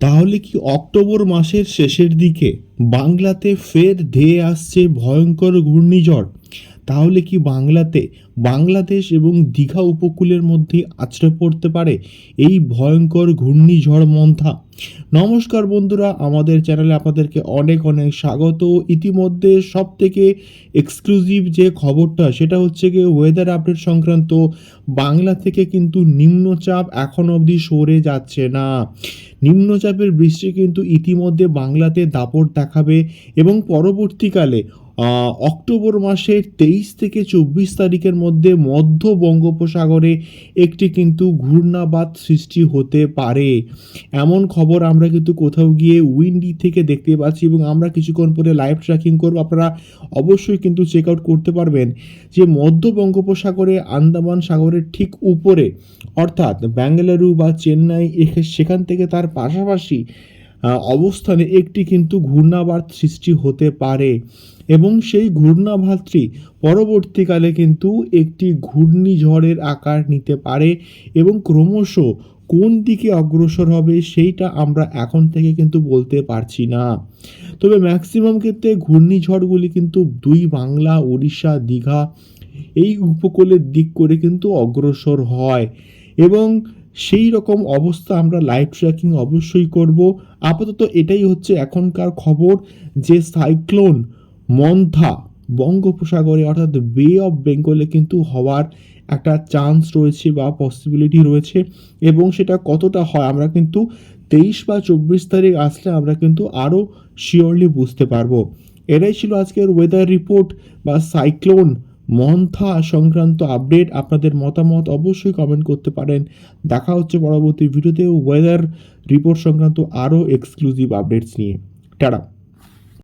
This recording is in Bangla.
তাহলে কি অক্টোবর মাসের শেষের দিকে বাংলাতে ফের ধেয়ে আসছে ভয়ঙ্কর ঘূর্ণিঝড়? তাহলে কি বাংলাতে, বাংলাদেশ এবং দীঘা উপকূলের মধ্যে আছড়ে পড়তে পারে এই ভয়ঙ্কর ঘূর্ণিঝড় মন্থা? নমস্কার বন্ধুরা, আমাদের চ্যানেলে আপনাদেরকে অনেক অনেক স্বাগত। ইতিমধ্যে সব থেকে এক্সক্লুসিভ যে খবরটা, সেটা হচ্ছে গিয়ে ওয়েদার আপডেট সংক্রান্ত। বাংলা থেকে কিন্তু নিম্নচাপ এখন অবধি সরে যাচ্ছে না। নিম্নচাপের বৃষ্টি কিন্তু ইতিমধ্যে বাংলাতে দাপট দেখাবে এবং পরবর্তীকালে অক্টোবর মাসের তেইশ থেকে চব্বিশ তারিখের মধ্যে মধ্য বঙ্গোপসাগরে একটি কিন্তু ঘূর্ণাবাত সৃষ্টি হতে পারে। এমন খবর আমরা কিন্তু কোথাও গিয়ে উইন্ডি থেকে দেখতে পাচ্ছি এবং আমরা কিছুক্ষণ পরে লাইভ ট্র্যাকিং করব। আপনারা অবশ্যই কিন্তু চেক আউট করতে পারবেন যে মধ্য বঙ্গোপসাগরে আন্দামান সাগরের ঠিক উপরে, অর্থাৎ ব্যাঙ্গালুরু বা চেন্নাই সেখান থেকে তার পাশাপাশি অবস্থানে একটি কিন্তু ঘূর্ণাবাত সৃষ্টি হতে পারে এবং সেই ঘূর্ণাভাতটি পরবর্তীকালে কিন্তু একটি ঘূর্ণিঝড়ের আকার নিতে পারে এবং ক্রমশ কোন দিকে অগ্রসর হবে সেইটা আমরা এখন থেকে কিন্তু বলতে পারছি না। তবে ম্যাক্সিমাম ক্ষেত্রে ঘূর্ণিঝড়গুলি কিন্তু দুই বাংলা উড়িষ্যা দীঘা এই উপকূলের দিক করে কিন্তু অগ্রসর হয় এবং সেই রকম অবস্থা আমরা লাইভ ট্র্যাকিং অবশ্যই করব। আপাতত এটাই হচ্ছে এখনকার খবর যে সাইক্লোন মন্থা বঙ্গোপসাগরে, অর্থাৎ বে অফ বেঙ্গলে কিন্তু হওয়ার একটা চান্স রয়েছে বা পসিবিলিটি রয়েছে এবং সেটা কতটা হয় আমরা কিন্তু তেইশ বা চব্বিশ তারিখ আসলে আমরা কিন্তু আরও শিওরলি বুঝতে পারব। এটাই ছিল আজকের ওয়েদার রিপোর্ট বা সাইক্লোন মন্থা সংক্রান্ত আপডেট আপনাদের মতামত অবশ্যই কমেন্ট করতে পারেন। দেখা হচ্ছে পরবর্তী ভিডিওতে ওয়েদার রিপোর্ট সংক্রান্ত আরও এক্সক্লুসিভ আপডেটস নিয়ে। টাটা।